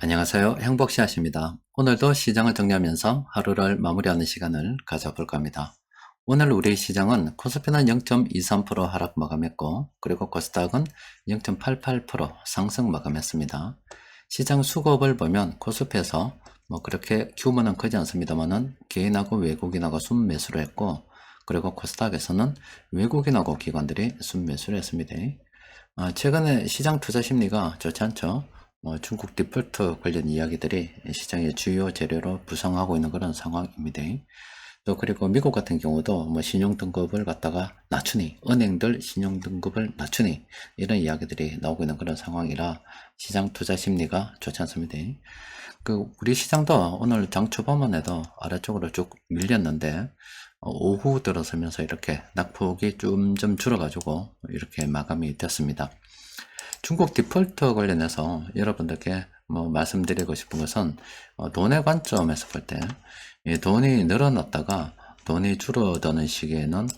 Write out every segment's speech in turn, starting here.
안녕하세요. 행복시아십니다. 오늘도 시장을 정리하면서 하루를 마무리하는 시간을 가져볼까 합니다. 오늘 우리 시장은 코스피는 0.23% 하락 마감했고 그리고 코스닥은 0.88% 상승 마감했습니다. 시장 수급을 보면 코스피에서 뭐 그렇게 규모는 크지 않습니다만은 개인하고 외국인하고 순매수를 했고 그리고 코스닥에서는 외국인하고 기관들이 순매수를 했습니다. 아, 최근에 시장 투자 심리가 좋지 않죠. 뭐 중국 디폴트 관련 이야기들이 시장의 주요 재료로 부상하고 있는 그런 상황입니다. 또 그리고 미국 같은 경우도 뭐 신용 등급을 갖다가 낮추니 은행들 신용 등급을 낮추니 이런 이야기들이 나오고 있는 그런 상황이라 시장 투자 심리가 좋지 않습니다. 그 우리 시장도 오늘 장 초반만 해도 아래쪽으로 쭉 밀렸는데 어, 오후 들어서면서 이렇게 낙폭이 좀 좀 줄어가지고 이렇게 마감이 됐습니다. 중국 디폴트 관련해서 여러분들께 뭐 말씀드리고 싶은 것은 어, 돈의 관점에서 볼 때 돈이 늘어났다가 돈이 줄어드는 시기에는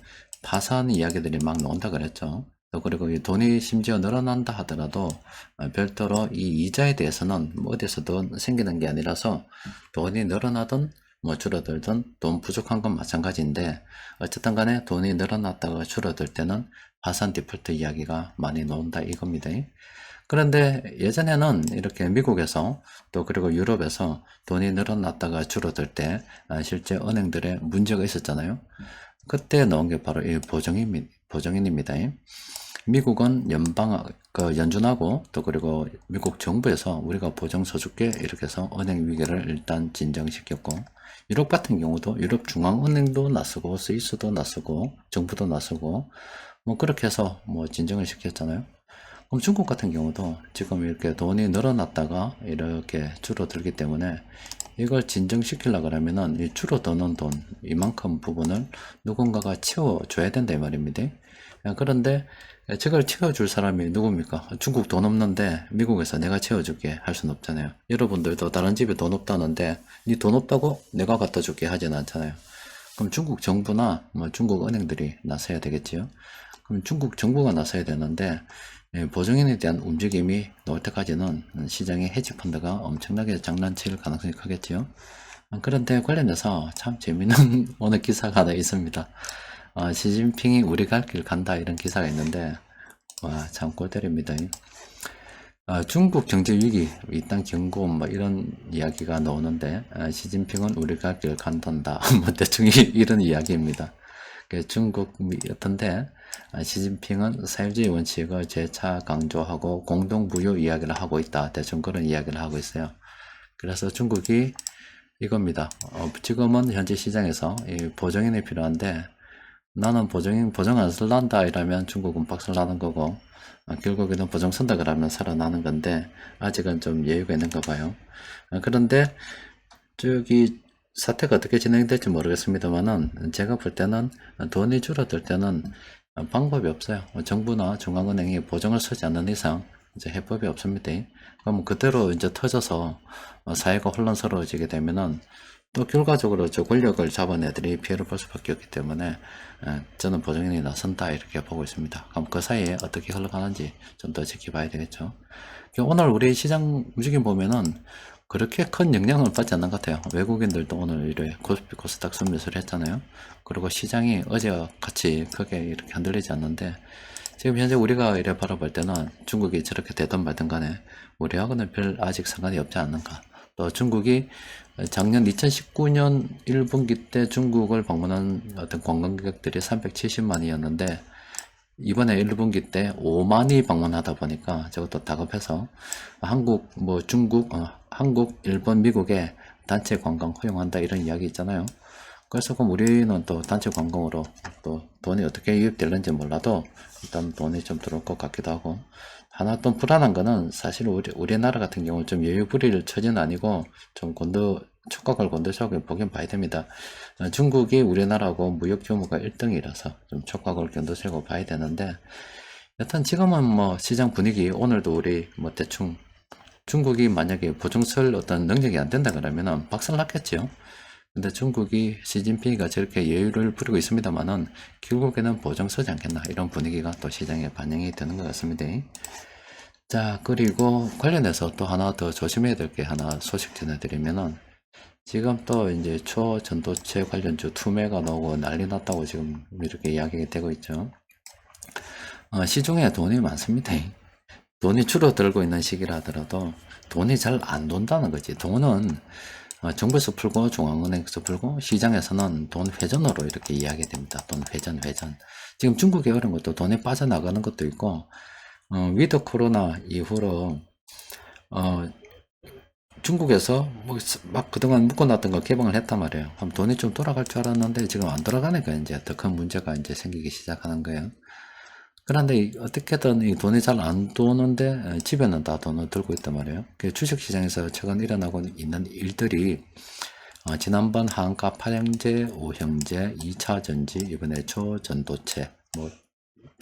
파산 이야기들이 막 나온다 그랬죠. 또 그리고 이 돈이 심지어 늘어난다 하더라도 어, 별도로 이 이자에 대해서는 뭐 어디서도 생기는 게 아니라서 돈이 늘어나든 뭐 줄어들든 돈 부족한 건 마찬가지인데 어쨌든 간에 돈이 늘어났다가 줄어들 때는 파산 디폴트 이야기가 많이 나온다 이겁니다. 그런데 예전에는 이렇게 미국에서 또 그리고 유럽에서 돈이 늘어났다가 줄어들 때 아, 실제 은행들의 문제가 있었잖아요. 그때 나온 게 바로 이 보정인, 보정인입니다. 미국은 연방, 그 연준하고 또 그리고 미국 정부에서 우리가 보정 서줄게 이렇게 해서 은행 위기를 일단 진정시켰고 유럽 같은 경우도 유럽 중앙은행도 나서고 스위스도 나서고 정부도 나서고 뭐 그렇게 해서 뭐 진정을 시켰잖아요. 그럼 중국 같은 경우도 지금 이렇게 돈이 늘어났다가 이렇게 줄어들기 때문에 이걸 진정시키려고 하면은 이 줄어드는 돈 이만큼 부분을 누군가가 채워줘야 된다 이 말입니다. 그런데 저걸 채워줄 사람이 누굽니까? 중국 돈 없는데 미국에서 내가 채워줄게 할 수는 없잖아요. 여러분들도 다른 집에 돈 없다는데 니돈 없다고 내가 갖다 줄게 하진 않잖아요. 그럼 중국 정부나 뭐 중국 은행들이 나서야 되겠지요. 그럼 중국 정부가 나서야 되는데 예, 보증인에 대한 움직임이 나올 때까지는 시장의 헤지펀드가 엄청나게 장난칠 가능성이 크겠지요. 그런데 관련해서 참 재밌는 오늘 기사가 하나 있습니다. 어, 시진핑이 우리 갈 길 간다 이런 기사가 있는데 와참골 때립니다. 어, 중국 경제 위기 일단 경고 뭐 이런 이야기가 나오는데 어, 시진핑은 우리 갈 길 간단다 뭐 대충 이런 이야기입니다. 그 중국이었던데 아, 시진핑은 사회주의 원칙을 재차 강조하고 공동부유 이야기를 하고 있다. 대충 그런 이야기를 하고 있어요. 그래서 중국이 이겁니다. 어, 지금은 현재 시장에서 보정인이 필요한데 나는 보정인 보정 안 쓸란다 이러면 중국은 박살 나는 거고 어, 결국에는 보정 쓴다 그러면 살아나는 건데 아직은 좀 여유가 있는가 봐요. 어, 그런데 저기 사태가 어떻게 진행될지 모르겠습니다만은 제가 볼 때는 돈이 줄어들 때는 방법이 없어요. 정부나 중앙은행이 보정을 서지 않는 이상 이제 해법이 없습니다. 그럼 그대로 이제 터져서 사회가 혼란스러워지게 되면은 또 결과적으로 저 권력을 잡은 애들이 피해를 볼 수밖에 없기 때문에 저는 보정인이 나선다 이렇게 보고 있습니다. 그럼 그 사이에 어떻게 흘러가는지 좀 더 지켜봐야 되겠죠. 오늘 우리 시장 움직임 보면은 그렇게 큰 영향을 받지 않는 것 같아요. 외국인들도 오늘 이래 코스피 코스닥 선매수를 했잖아요. 그리고 시장이 어제와 같이 크게 이렇게 흔들리지 않는데 지금 현재 우리가 이래 바라볼 때는 중국이 저렇게 되든 말든 간에 우리하고는 별 아직 상관이 없지 않는가. 또 중국이 작년 2019년 1분기 때 중국을 방문한 어떤 관광객들이 370만이었는데 이번에 1분기 때 5만이 방문하다 보니까 저것도 다급해서 한국, 뭐 중국, 어, 한국, 일본, 미국에 단체 관광 허용한다 이런 이야기 있잖아요. 그래서 그럼 우리는 또 단체 관광으로 또 돈이 어떻게 유입될는지 몰라도 일단 돈이 좀 들어올 것 같기도 하고 하나 또 불안한 거는 사실 우리, 우리나라 같은 경우 좀 여유 부릴 처지는 아니고 좀 건드 촉각을 건드셔서 보긴 봐야 됩니다. 어, 중국이 우리나라하고 무역 규모가 1등이라서 좀 촉각을 건드시고 봐야 되는데 여튼 지금은 뭐 시장 분위기 오늘도 우리 뭐 대충 중국이 만약에 보증설 어떤 능력이 안 된다 그러면은 박살 났겠죠. 근데 중국이 시진핑이가 저렇게 여유를 부리고 있습니다만은 결국에는 보증 서지 않겠나 이런 분위기가 또 시장에 반영이 되는 것 같습니다. 자, 그리고 관련해서 또 하나 더 조심해야 될 게 하나 소식 전해드리면은 지금 또 이제 초전도체 관련주 투매가 나오고 난리 났다고 지금 이렇게 이야기가 되고 있죠. 어, 시중에 돈이 많습니다. 돈이 줄어들고 있는 시기라 하더라도 돈이 잘 안 돈다는 거지. 돈은 어, 정부에서 풀고 중앙은행에서 풀고 시장에서는 돈 회전으로 이렇게 이야기 됩니다. 돈 회전 회전. 지금 중국에 어려운 것도 돈이 빠져나가는 것도 있고 어, 위드 코로나 이후로 어, 중국에서 뭐 막 그동안 묶어놨던 거 개방을 했단 말이에요. 그럼 돈이 좀 돌아갈 줄 알았는데 지금 안 돌아가니까 이제 더 큰 문제가 이제 생기기 시작하는 거예요. 그런데 이- 어떻게든 이 돈이 잘 안 도는데 어, 집에는 다 돈을 들고 있단 말이에요. 그 주식시장에서 최근 일어나고 있는 일들이 어, 지난번 한가 파형제, 오형제, 2차 전지, 이번에 초전도체 뭐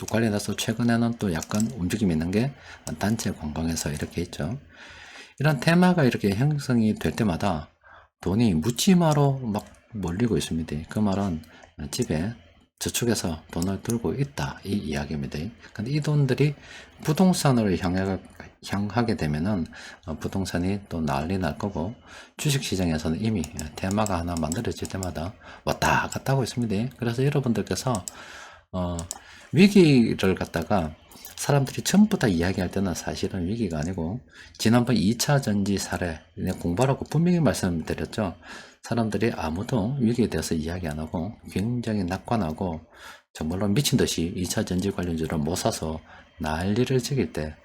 또 관련해서 최근에는 또 약간 움직임이 있는 게 단체 관광에서 이렇게 있죠. 이런 테마가 이렇게 형성이 될 때마다 돈이 묻지마로 막 몰리고 있습니다. 그 말은 집에 저축해서 돈을 들고 있다 이 이야기입니다. 근데 이 돈들이 부동산으로 향해, 향하게 되면은 어, 부동산이 또 난리 날 거고 주식 시장에서는 이미 테마가 하나 만들어질 때마다 왔다 갔다 하고 있습니다. 그래서 여러분들께서 어, 위기를 갖다가 사람들이 전부 다 이야기할 때는 사실은 위기가 아니고 지난번 2차 전지 사례 그냥 공부하라고 분명히 말씀드렸죠. 사람들이 아무도 위기에 대해서 이야기 안 하고 굉장히 낙관하고 정말로 미친 듯이 2차 전지 관련주를 못 사서 난리를 즐길 때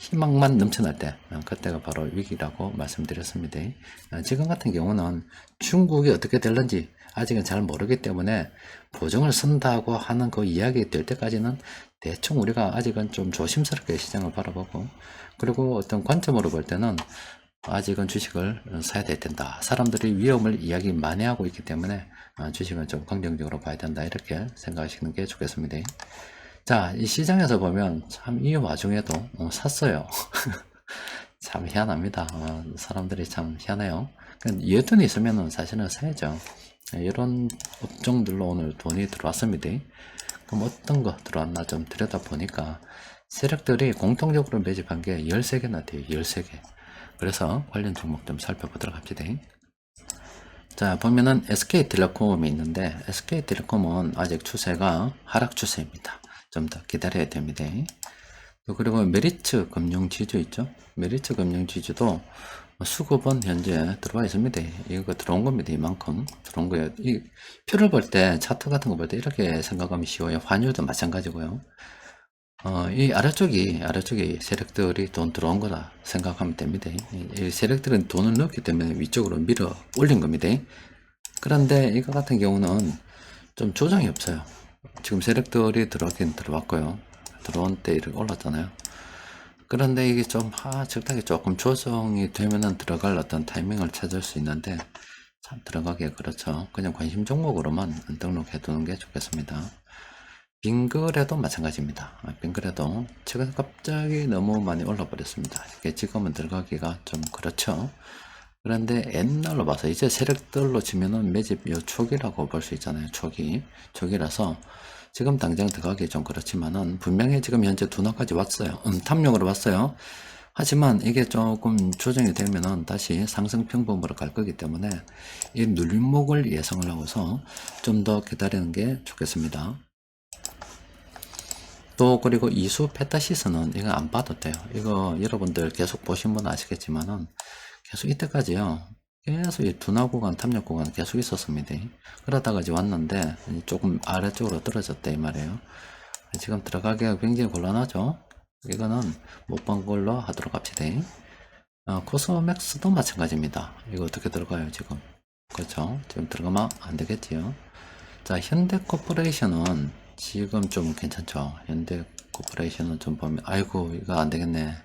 희망만 넘쳐날 때 어, 그때가 바로 위기라고 말씀드렸습니다. 어, 지금 같은 경우는 중국이 어떻게 될런지 아직은 잘 모르기 때문에 보증을 쓴다고 하는 그 이야기 될 때까지는 대충 우리가 아직은 좀 조심스럽게 시장을 바라보고 그리고 어떤 관점으로 볼 때는 아직은 주식을 사야 될 텐다. 사람들이 위험을 이야기 많이 하고 있기 때문에 어, 주식은 좀 긍정적으로 봐야 된다. 이렇게 생각하시는 게 좋겠습니다. 자, 이 시장에서 보면 참 이 와중에도 어, 샀어요. 참 희한합니다. 어, 사람들이 참 희한해요. 여돈이 있으면 사실은 사야죠. 이런 업종들로 오늘 돈이 들어왔습니다. 그럼 어떤 거 들어왔나 좀 들여다보니까 세력들이 공통적으로 매집한 게 13개나 돼요. 13개. 그래서 관련 종목 좀 살펴보도록 합시다. 자, 보면은 SK텔레콤이 있는데 SK텔레콤은 아직 추세가 하락 추세입니다. 좀 더 기다려야 됩니다. 또 그리고 메리츠 금융지주 있죠? 메리츠 금융지주도 수급은 현재 들어와 있습니다. 이거 들어온 겁니다. 이만큼 들어온 거예요. 이 표를 볼 때 차트 같은 거 볼 때 이렇게 생각하면 쉬워요. 환율도 마찬가지고요. 어, 이 아래쪽이 아래쪽이 세력들이 돈 들어온 거다 생각하면 됩니다. 이, 이 세력들은 돈을 넣었기 때문에 위쪽으로 밀어 올린 겁니다. 그런데 이거 같은 경우는 좀 조정이 없어요. 지금 세력들이 들어왔긴 들어왔고요. 들어온 때 이렇게 올랐잖아요. 그런데 이게 좀, 하, 적당히 조금 조정이 되면은 들어갈 어떤 타이밍을 찾을 수 있는데, 참 들어가기가 그렇죠. 그냥 관심 종목으로만 등록해 두는 게 좋겠습니다. 빙글에도 마찬가지입니다. 아, 빙글에도 최근 갑자기 너무 많이 올라 버렸습니다. 이게 지금은 들어가기가 좀 그렇죠. 그런데 옛날로 봐서 이제 세력들로 치면은 매집 요 초기라고 볼 수 있잖아요. 초기. 초기라서 지금 당장 들어가기 좀 그렇지만은 분명히 지금 현재 둔화까지 왔어요. 음, 탐욕으로 왔어요. 하지만 이게 조금 조정이 되면은 다시 상승 평범으로 갈 거기 때문에 이 눌림목을 예상을 하고서 좀 더 기다리는 게 좋겠습니다. 또 그리고 이수 페타시스는 이거 안 봐도 돼요. 이거 여러분들 계속 보신 분 아시겠지만은 계속 이때까지요. 계속 이 둔화 구간, 탐력 구간 계속 있었습니다. 그러다가 이제 왔는데 조금 아래쪽으로 떨어졌다 이 말이에요. 지금 들어가기가 굉장히 곤란하죠. 이거는 못 본 걸로 하도록 합시다. 어, 코스모맥스도 마찬가지입니다. 이거 어떻게 들어가요 지금? 그렇죠. 지금 들어가면 안 되겠지요. 자, 현대코퍼레이션은 지금 좀 괜찮죠. 현대코퍼레이션은 좀 보면, 아이고, 이거 안 되겠네.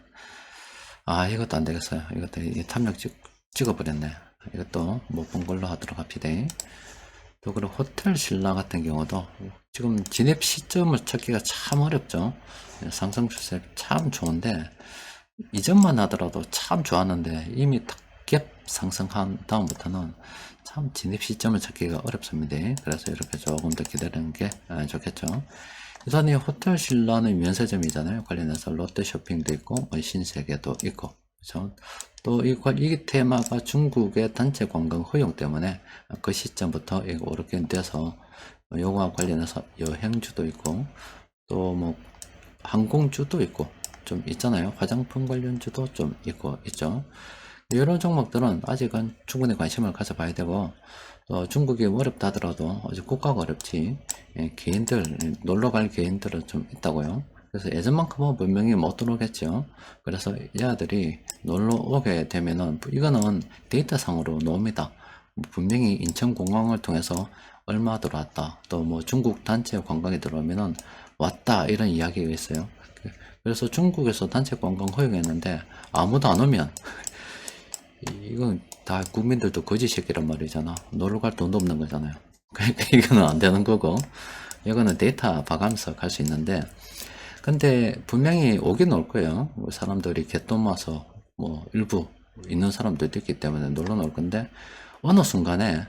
아, 이것도 안 되겠어요. 이것도 이 탐력 찍, 찍어버렸네. 이것도 못 본 걸로 하도록 합시다. 또 그리고 호텔 신라 같은 경우도 지금 진입 시점을 찾기가 참 어렵죠. 상승 추세 참 좋은데 이전만 하더라도 참 좋았는데 이미 탑갭 상승한 다음부터는 참 진입 시점을 찾기가 어렵습니다. 그래서 이렇게 조금 더 기다리는 게 아, 좋겠죠. 우선 이 호텔 신라는 면세점이잖아요. 관련해서 롯데 쇼핑도 있고, 뭐 신세계도 있고, 그죠? 또 이, 이 테마가 중국의 단체 관광 허용 때문에 그 시점부터 오르게 돼서 요거와 관련해서 여행주도 있고, 또 뭐 항공주도 있고, 좀 있잖아요. 화장품 관련주도 좀 있고, 있죠. 이런 종목들은 아직은 충분히 관심을 가져봐야 되고, 또 중국이 어렵다 하더라도 아직 국가가 어렵지, 예, 개인들, 놀러 갈 개인들은 좀 있다고요. 그래서 예전만큼은 분명히 못 들어오겠죠. 그래서 이 아들이 놀러 오게 되면은, 이거는 데이터상으로. 뭐 분명히 인천공항을 통해서 얼마 들어왔다. 또 뭐 중국 단체 관광이 들어오면은 왔다. 이런 이야기가 있어요. 그래서 중국에서 단체 관광 허용했는데 아무도 안 오면 이건 다 국민들도 거지 새끼란 말이잖아. 놀러 갈 돈도 없는 거잖아요. 그러니까 이거는 안 되는 거고, 이거는 데이터 봐가면서 갈 수 있는데, 근데 분명히 오긴 올 거예요. 뭐 사람들이 개돈 와서 뭐 일부 있는 사람들도 있기 때문에 놀러 올 건데, 어느 순간에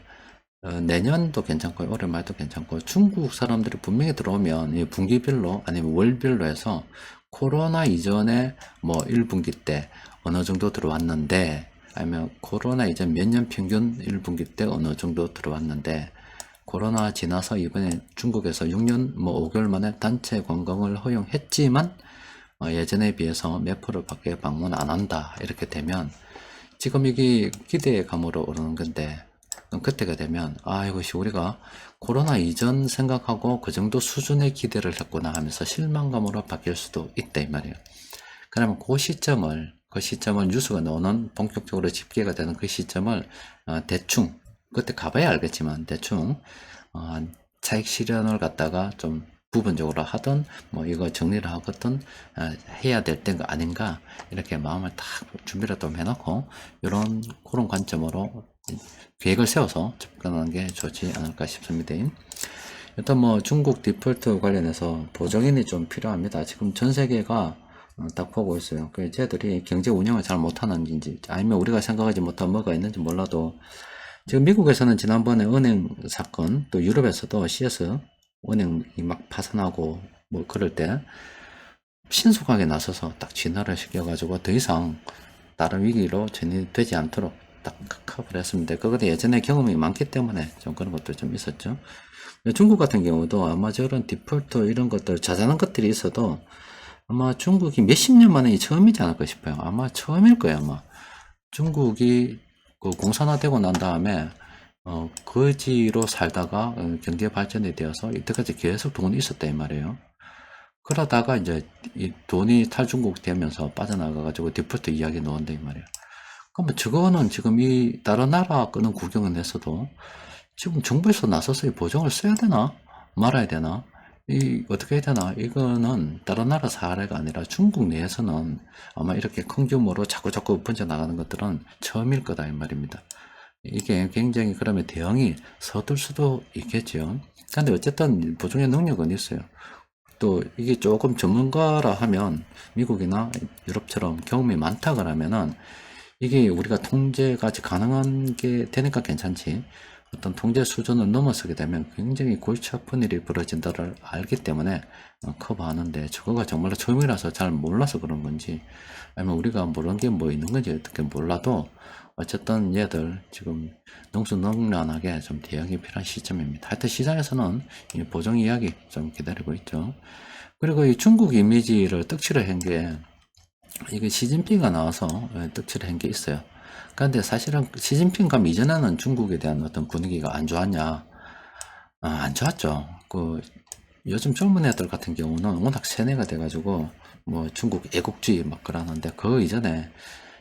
어, 내년도 괜찮고 올해 말도 괜찮고 중국 사람들이 분명히 들어오면 이 분기별로 아니면 월별로 해서 코로나 이전에 뭐 1분기 때 어느 정도 들어왔는데 아니면 코로나 이전 몇 년 평균 1분기 때 어느 정도 들어왔는데 코로나 지나서 이번에 중국에서 6년 뭐 5개월 만에 단체 관광을 허용했지만 어, 예전에 비해서 몇 프로 밖에 방문 안 한다 이렇게 되면 지금 이게 기대감으로 오르는 건데 그때가 되면 아 이것이 우리가 코로나 이전 생각하고 그 정도 수준의 기대를 했구나 하면서 실망감으로 바뀔 수도 있다 이 말이에요. 그러면 그 시점을 그 시점은 뉴스가 나오는 본격적으로 집계가 되는 그 시점을 어, 대충 그때 가봐야 알겠지만 대충 어, 차익 실현을 갖다가 좀 부분적으로 하든 뭐 이거 정리를 하거든 어, 해야 될 때가 아닌가 이렇게 마음을 딱 준비를 좀 해놓고 이런 그런 관점으로 계획을 세워서 접근하는 게 좋지 않을까 싶습니다. 일단 뭐 중국 디폴트 관련해서 보정인이 좀 필요합니다. 지금 전 세계가 어, 딱 보고 있어요. 그 쟤들이 경제 운영을 잘 못하는지 아니면 우리가 생각하지 못한 뭐가 있는지 몰라도 지금 미국에서는 지난번에 은행 사건 또 유럽에서도 CS 은행이 막 파산하고 뭐 그럴 때 신속하게 나서서 딱 진화를 시켜가지고 더 이상 다른 위기로 전이되지 않도록 딱 커버를 했습니다. 그것도 예전에 경험이 많기 때문에 좀 그런 것도 좀 있었죠. 중국 같은 경우도 아마 저런 디폴트 이런 것들 자잘한 것들이 있어도 아마 중국이 몇십 년 만에 처음이지 않을까 싶어요. 아마 처음일 거예요, 아마. 중국이 그 공산화되고 난 다음에 어, 거지로 살다가 어, 경제 발전이 되어서 이때까지 계속 돈이 있었다 이 말이에요. 그러다가 이제 이 돈이 탈중국 되면서 빠져나가가지고 디폴트 이야기 나온다 이 말이에요. 그러면 저거는 지금 이 다른 나라 거는 구경은 했어도 지금 정부에서 나서서 이 보정을 써야 되나 말아야 되나 이 어떻게 해야 되나 이거는 다른 나라 사례가 아니라 중국 내에서는 아마 이렇게 큰 규모로 자꾸 자꾸 번져 나가는 것들은 처음일 거다 이 말입니다. 이게 굉장히 그러면 대응이 서둘 수도 있겠죠. 근데 어쨌든 보증의 능력은 있어요. 또 이게 조금 전문가라 하면 미국이나 유럽처럼 경험이 많다 그러면은 이게 우리가 통제가 가능한 게 되니까 괜찮지. 어떤 통제 수준을 넘어서게 되면 굉장히 골치 아픈 일이 벌어진다를 알기 때문에 어, 커버하는데 저거가 정말로 처음이라서 잘 몰라서 그런 건지 아니면 우리가 모르는 게 뭐 있는 건지 어떻게 몰라도 어쨌든 얘들 지금 능수능란하게 좀 대응이 필요한 시점입니다. 하여튼 시장에서는 이 보정 이야기 좀 기다리고 있죠. 그리고 이 중국 이미지를 떡칠을 한 게 이게 시진핑가 나와서 예, 떡칠을 한 게 있어요. 그런데 사실은 시진핑 감 이전에는 중국에 대한 어떤 분위기가 안 좋았냐? 아, 안 좋았죠. 그 요즘 젊은 애들 같은 경우는 워낙 세뇌가 돼가지고 뭐 중국 애국주의 막 그러는데 그 이전에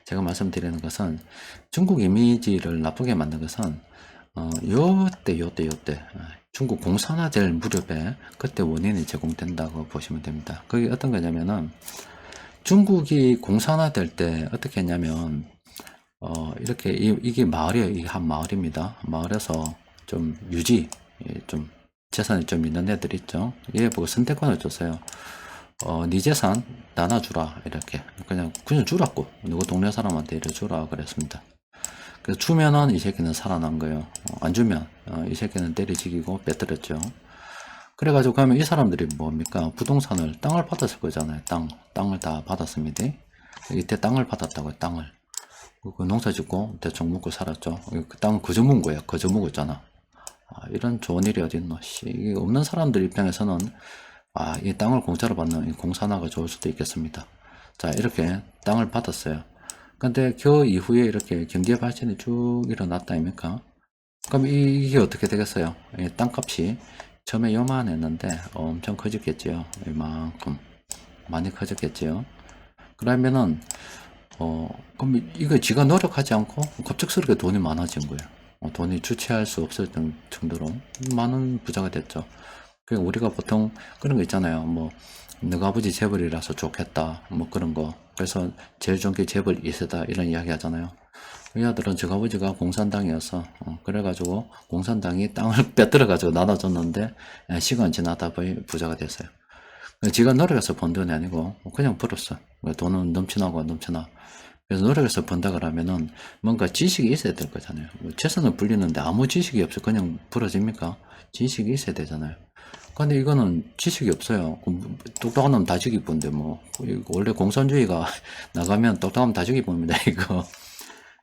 제가 말씀드리는 것은 중국 이미지를 나쁘게 만든 것은 어, 요때 요때 요때 아, 중국 공산화될 무렵에 그때 원인이 제공된다고 보시면 됩니다. 그게 어떤 거냐면은 중국이 공산화될 때 어떻게 했냐면 어, 이렇게 이, 게 마을이에요. 이게 한 마을입니다. 마을에서 좀 유지 예, 좀 재산이 좀 있는 애들 있죠. 얘 보고 선택권을 줬어요. 어, 네 재산 나눠주라 이렇게 그냥 그냥 주라고 누구 동네 사람한테 이래 주라 그랬습니다. 그래서 주면은 이 새끼는 살아난 거예요. 어, 안 주면 어, 이 새끼는 때리지기고 뺏들었죠. 그래가지고 가면 이 사람들이 뭡니까? 부동산을, 땅을 받았을 거잖아요. 땅. 땅을 다 받았습니다. 이때 땅을 받았다고요, 땅을. 그 농사 짓고 대충 먹고 살았죠. 그 땅은 거저 묵은 거야. 거저 묵었잖아. 아, 이런 좋은 일이 어딨노. 씨, 이게 없는 사람들 입장에서는 아, 이 땅을 공짜로 받는 이 공산화가 좋을 수도 있겠습니다. 자, 이렇게 땅을 받았어요. 근데 그 이후에 이렇게 경제 발전이 쭉 일어났다 아닙니까? 그럼 이- 이게 어떻게 되겠어요? 이 땅값이 처음에 요만했는데 엄청 커졌겠지요. 이만큼 많이 커졌겠지요. 그러면은 어 그럼 이거 지가 노력하지 않고 갑작스럽게 돈이 많아진 거예요. 어, 돈이 주체할 수 정- 정도로 많은 부자가 됐죠. 그 우리가 보통 그런 거 있잖아요. 뭐 너가 아버지 재벌이라서 좋겠다. 뭐 그런 거. 그래서 제일 좋은 게 재벌 2세다 이런 이야기 하잖아요. 이 아들은 저 아버지가 공산당이어서 어, 그래가지고 공산당이 땅을 빼들어가지고 나눠줬는데 예, 시간 지나다 보니 부자가 됐어요. 지가 노력해서 번 돈이 아니고 그냥 벌었어. 돈은 넘쳐나고 넘쳐나. 그래서 노력해서 번다 그러면은 뭔가 지식이 있어야 될 거잖아요. 뭐 최선을 불리는데 아무 지식이 없어 그냥 벌어집니까? 지식이 있어야 되잖아요. 근데 이거는 지식이 없어요. 똑똑한 놈 다지기 뿐데 뭐 원래 공산주의가 나가면 똑똑하면 다지기 뿐입니다. 이거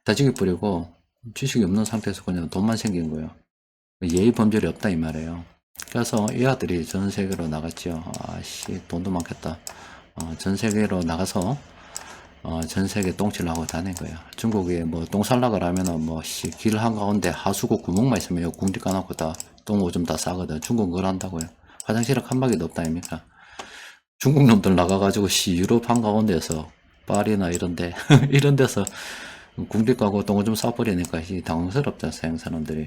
다지기 뿌리고 지식이 없는 상태에서 그냥 돈만 생긴 거예요. 예의 범절이 없다 이 말이에요. 그래서 이 아들이 전 세계로 나갔지요. 아씨 돈도 많겠다. 어, 전 세계로 나가서 어, 전 세계 똥치를 하고 다닌 거예요. 중국에 뭐 똥 살라 그러면은 뭐씨 길 한가운데 하수구 구멍만 있으면 궁디 까놓고 다 똥 오줌 다 싸거든. 중국 그걸 한다고요. 화장실에 칸막이도 없다 아닙니까? 중국 놈들 나가가지고 씨 유럽 한가운데서 파리나 이런데 이런 데서 궁디 까고 똥 오줌 싸버리니까 이 당황스럽다 서양 사람들이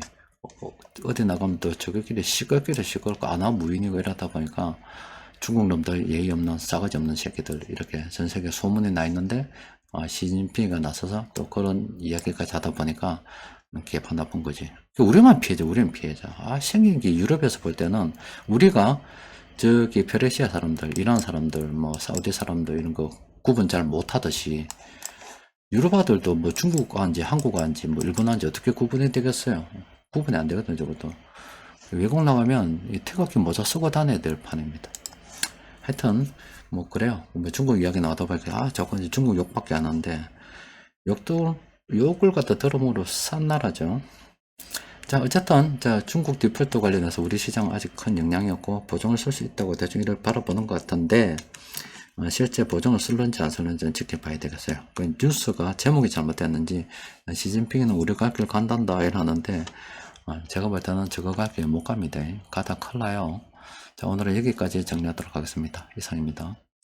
어, 어디 나가면 또 저기끼리 시끌끼리 시끄럽고 안하 무인이고 이러다 보니까 중국 놈들 예의 없는 싸가지 없는 새끼들 이렇게 전 세계 소문이 나 있는데 아, 시진핑이가 나서서 또 그런 이야기까지 하다 보니까 개판 나쁜 거지. 우리만 피해자, 우리는 피해자. 아, 생긴 게 유럽에서 볼 때는 우리가 저기 페르시아 사람들, 이란 사람들, 뭐 사우디 사람들 이런 거 구분 잘 못하듯이 유럽아들도 뭐 중국 한지 한국 한지 뭐 일본 한지 어떻게 구분이 되겠어요? 구분이 안 되거든요, 저것도. 외국 나가면 이 태극기 모자 쓰고 다녀야 될 판입니다. 하여튼 뭐 그래요. 뭐 중국 이야기 나와다 보니까 아 저건 이제 중국 욕밖에 안 하는데 욕도 욕을 갖다 들음으로 싼 나라죠. 자 어쨌든 자 중국 디폴트 관련해서 우리 시장 아직 큰 영향이 없고 보정을 쓸 수 있다고 대충 이를 바라보는 것 같은데 어, 실제 보정을 쓸는지 안 쓸는지는 지켜봐야 되겠어요. 그 뉴스가 제목이 잘못됐는지 어, 시진핑이는 우리 갈길 간단다 이러는데 어, 제가 볼 때는 저거 갈길 못 갑니다. 가다 큰일 나요. 자, 오늘은 여기까지 정리하도록 하겠습니다. 이상입니다.